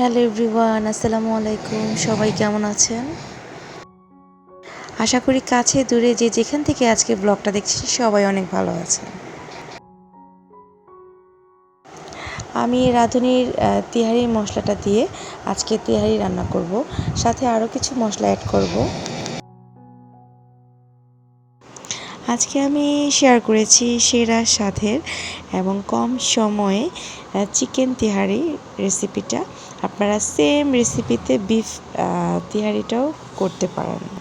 Hello everyone আসসালামু আলাইকুম। সবাই কেমন আছেন? আশা করি কাছে দূরে যে যেখান থেকে আজকে ব্লগটা দেখছি সবাই অনেক ভালো আছে আমি রাঁধুনির আহ, তিহারির মশলাটা দিয়ে আজকে তিহারি রান্না করব। সাথে আরও কিছু মশলা অ্যাড করব। আজকে আমি শেয়ার করেছি সেরা স্বাদের এবং কম সময়ে চিকেন তিহারি রেসিপিটা আপনারা সেম রেসিপিতে বিফ তিহারিটাও করতে পারেন।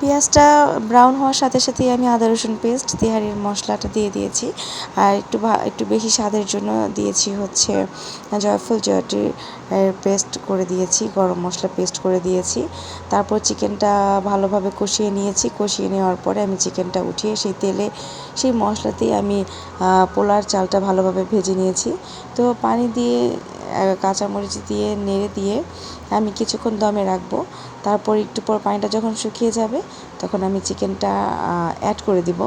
পেঁয়াজটা ব্রাউন হওয়ার সাথে সাথেই আমি আদা রসুন পেস্ট তিহারির মশলাটা দিয়ে দিয়েছি। আর একটু একটু বেশি স্বাদের জন্য দিয়েছি হচ্ছে জয়ফল জয়টির পেস্ট করে দিয়েছি, গরম মশলা পেস্ট করে দিয়েছি। তারপর চিকেনটা ভালোভাবে কষিয়ে নিয়েছি। কষিয়ে নেওয়ার পরে আমি চিকেনটা উঠিয়ে সেই তেলে, সেই মশলাতেই আমি পোলার চালটা ভালোভাবে ভেজে নিয়েছি। তো পানি দিয়ে কাঁচামরিচ দিয়ে, নেড়ে দিয়ে আমি কিছুক্ষণ দমে রাখব। তারপর একটু পর পানিটা যখন শুকিয়ে যাবে, তখন আমি চিকেনটা অ্যাড করে দিব।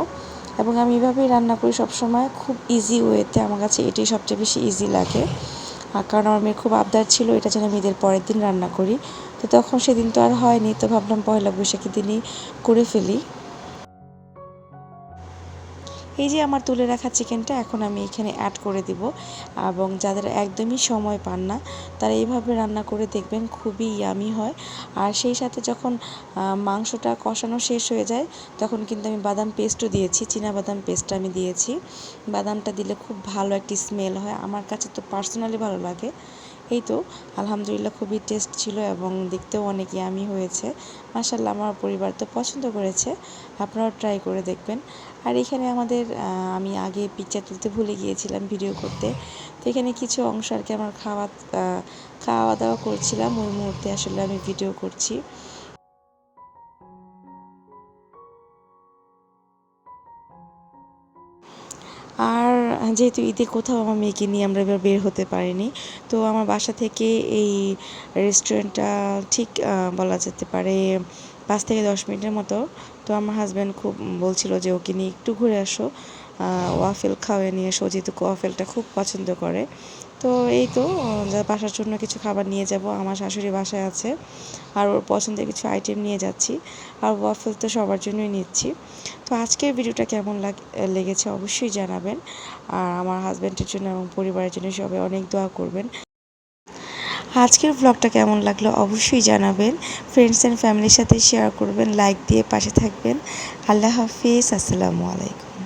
এবং আমি এভাবেই রান্না করি সবসময়। খুব ইজি ওয়েতে আমার কাছে এটাই সবচেয়ে বেশি ইজি লাগে। আর কারণ আমার মেয়ের খুব আবদার ছিল, এটা যেন আমি ঈদের পরের দিন রান্না করি। তো তখন সেদিন তো আর হয়নি, তো ভাবলাম পয়লা বৈশাখের দিনই করে ফেলি। এই যে আমার তুলে রাখা চিকেনটা এখন আমি এখানে অ্যাড করে দিব এবং যাদের একদমই সময় পান না, তারা এইভাবে রান্না করে দেখবেন খুবই ইয়ামি হয়। আর সেই সাথে যখন মাংসটা কষানো শেষ হয়ে যায়, তখন কিন্তু আমি বাদাম পেস্টও দিয়েছি, চীনা বাদাম পেস্টটা আমি দিয়েছি। বাদামটা দিলে খুব ভালো একটি স্মেল হয়। আমার কাছে তো পার্সোনালি ভালো লাগে। এই তো, আলহামদুলিল্লাহ খুবই টেস্ট ছিল এবং দেখতেও অনেক ইয়ামি হয়েছে। মাসাল্লাহ আমার পরিবার তো পছন্দ করেছে, আপনারাও ট্রাই করে দেখবেন। আর এখানে আমাদের আমি আগে পিকচার তুলতে ভুলে গিয়েছিলাম ভিডিও করতে। তো এখানে কিছু অংশ আর কি আমার খাওয়া খাওয়া দাওয়া করছিলাম, ওই মুহূর্তে আসলে আমি ভিডিও করছি। যেহেতু ঈদে কোথাও আমার মেয়েকে নিয়ে আমরা এবার বের হতে পারিনি, তো আমার বাসা থেকে এই রেস্টুরেন্টটা ঠিক বলা যেতে পারে পাঁচ থেকে দশ মিনিটের মতো। তো আমার হাজব্যান্ড খুব বলছিল যে ওকে নিয়ে একটু ঘুরে আসো। ওয়াফেল খাওয়া নিয়ে এসো, যেহেতু ওয়াফেলটা খুব পছন্দ করে। তো এই তো বাসার জন্য কিছু খাবার নিয়ে যাব। আমার শাশুড়ি বাসায় আছে, আর ওর পছন্দের কিছু আইটেম নিয়ে যাচ্ছি, আর ওয়াফেল তো সবার জন্যই নিচ্ছি। তো আজকের ভিডিওটা কেমন লাগ- লেগেছে অবশ্যই জানাবেন, আর আমার হাজব্যান্ডের জন্য এবং পরিবারের জন্য সবাই অনেক দোয়া করবেন। আজকের ব্লগটা কেমন লাগল অবশ্যই জানাবেন ফ্রেন্ডস অ্যান্ড ফ্যামিলির সাথে শেয়ার করবেন লাইক দিয়ে পাশে থাকবেন। আল্লাহ হাফিজ, আসসালামু আলাইকুম।